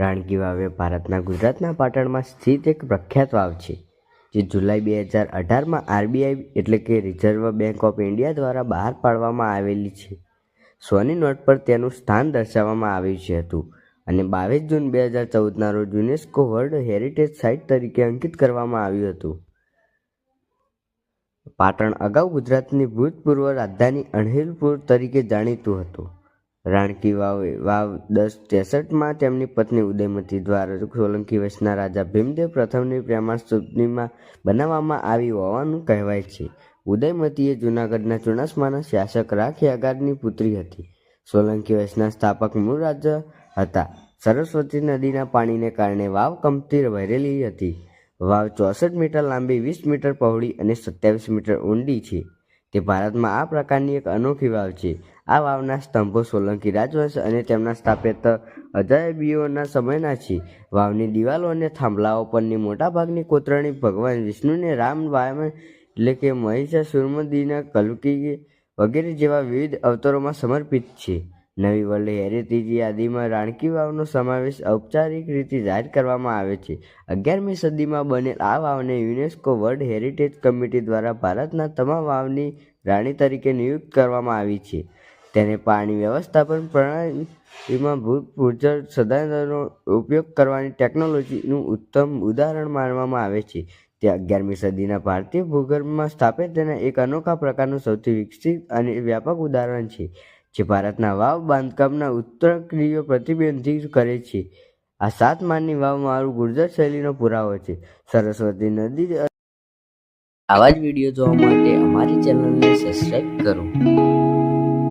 રાણકી વાવ એ ભારતના ગુજરાતના પાટણમાં સ્થિત એક પ્રખ્યાત વાવ છે, જે જુલાઈ બે હજાર અઢારમાં આરબીઆઈ એટલે કે રિઝર્વ બેંક ઓફ ઇન્ડિયા દ્વારા બહાર પાડવામાં આવેલી છે. સોની નોટ પર તેનું સ્થાન દર્શાવવામાં આવ્યું છે હતું અને બાવીસ જૂન બે હજાર ચૌદના રોજ યુનેસ્કો વર્લ્ડ હેરિટેજ સાઇટ તરીકે અંકિત કરવામાં આવ્યું હતું. પાટણ અગાઉ ગુજરાતની ભૂતપૂર્વ રાજધાની અણહિલપુર તરીકે જાણીતું હતું. રાણકી વાવ વાવ દસ ત્રેસઠમાં તેમની પત્ની ઉદયમતી દ્વારા સોલંકી વંશના રાજા ભીમદેવ પ્રથમની પ્રેમાળ સુપ્નીમાં બનાવવામાં આવી હોવાનું કહેવાય છે. ઉદયમતીએ જૂનાગઢના ચુનાસમાના શાસક રાખ યાગારની પુત્રી હતી. સોલંકી વંશના સ્થાપક મૂળ રાજા હતા. સરસ્વતી નદીના પાણીને કારણે વાવ કંપતી વહેરેલી હતી. વાવ ચોસઠ મીટર લાંબી, વીસ મીટર પહોળી અને સત્યાવીસ મીટર ઊંડી છે. તે ભારતમાં આ પ્રકારની એક અનોખી વાવ છે. આ વાવના સ્તંભો સોલંકી રાજવંશ અને તેમના સ્થાપિત અજાયબીઓના સમયના છે. વાવની દિવાલો અને થાંભલાઓ પરની મોટાભાગની કોતરણી ભગવાન વિષ્ણુને રામ વાયમ એટલે કે મહિષાસુરમદીના કલ્કી વગેરે જેવા વિવિધ અવતરોમાં સમર્પિત છે. નવી વર્લ્ડ હેરિટેજ યાદીમાં રાણકી વાવનો સમાવેશ ઔપચારિક રીતે જાહેર કરવામાં આવે છે. અગિયારમી સદીમાં બનેલ આ વાવને યુનેસ્કો વર્લ્ડ હેરિટેજ કમિટી દ્વારા ભારતના તમામ વાવની રાણી તરીકે નિયુક્ત કરવામાં આવી છે. તેને પાણી વ્યવસ્થાપન પ્રણાલીમાં ભૂગર્ભ સંસાધનોનો ઉપયોગ કરવાની ટેકનોલોજીનું ઉત્તમ ઉદાહરણ માનવામાં આવે છે. તે અગિયારમી સદીના ભારતીય ભૂગર્ભમાં સ્થાપિત તેના એક અનોખા પ્રકારનું સૌથી વિકસિત અને વ્યાપક ઉદાહરણ છે, જે ભારતના વાવ બાંધકામના ઉત્તરક્રિયો પ્રતિબંધિત કરે છે. આ સાત માળની વાવ મારું ગુર્જર શૈલીનો પુરાવો છે. સરસ્વતી નદી આવા જ વીડિયો જોવા માટે અમારી ચેનલને સબસ્ક્રાઈબ કરો.